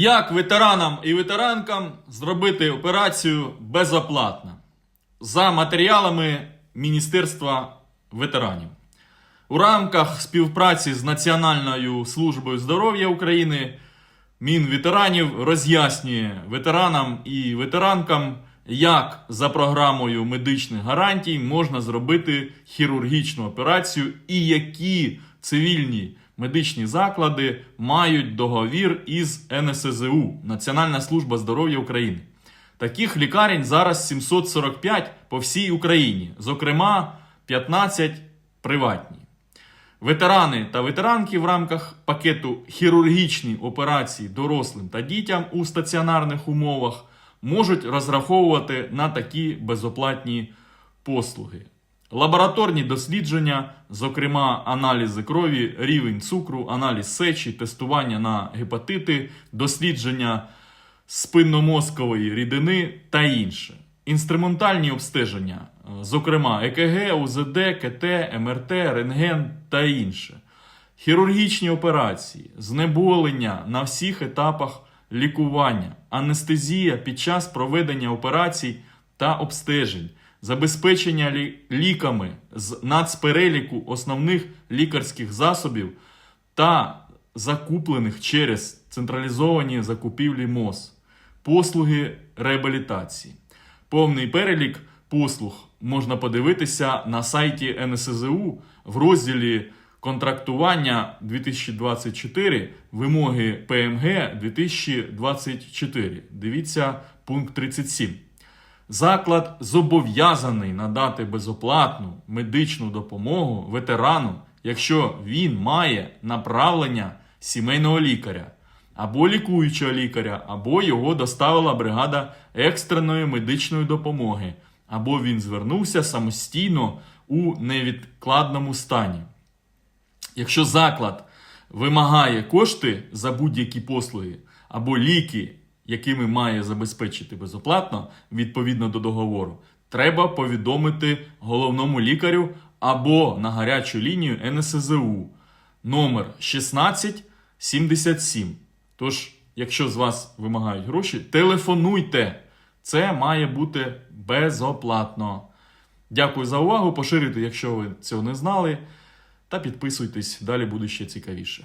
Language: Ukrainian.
Як ветеранам і ветеранкам зробити операцію безоплатно за матеріалами Міністерства ветеранів? У рамках співпраці з Національною службою здоров'я України Мінветеранів роз'яснює ветеранам і ветеранкам, як за програмою медичних гарантій можна зробити хірургічну операцію і які цивільні медичні заклади мають договір із НСЗУ Національна служба здоров'я України. Таких лікарень зараз 745 по всій Україні, зокрема 15 приватні. Ветерани та ветеранки в рамках пакету хірургічні операції дорослим та дітям у стаціонарних умовах можуть розраховувати на такі безоплатні послуги. Лабораторні дослідження, зокрема аналізи крові, рівень цукру, аналіз сечі, тестування на гепатити, дослідження спинномозкової рідини та інше. Інструментальні обстеження, зокрема ЕКГ, УЗД, КТ, МРТ, рентген та інше. Хірургічні операції, знеболення на всіх етапах лікування, анестезія під час проведення операцій та обстежень, забезпечення ліками з нацпереліку основних лікарських засобів та закуплених через централізовані закупівлі МОЗ, послуги реабілітації. Повний перелік послуг можна подивитися на сайті НСЗУ в розділі контрактування 2024 вимоги ПМГ 2024. Дивіться пункт 37. Заклад зобов'язаний надати безоплатну медичну допомогу ветерану, якщо він має направлення сімейного лікаря або лікуючого лікаря, або його доставила бригада екстреної медичної допомоги, або він звернувся самостійно у невідкладному стані. Якщо заклад вимагає кошти за будь-які послуги або ліки, якими має забезпечити безоплатно відповідно до договору, треба повідомити головному лікарю або на гарячу лінію НСЗУ номер 1677. Тож, якщо з вас вимагають гроші, телефонуйте. Це має бути безоплатно. Дякую за увагу. Поширюйте, якщо ви цього не знали. Та підписуйтесь, далі буде ще цікавіше.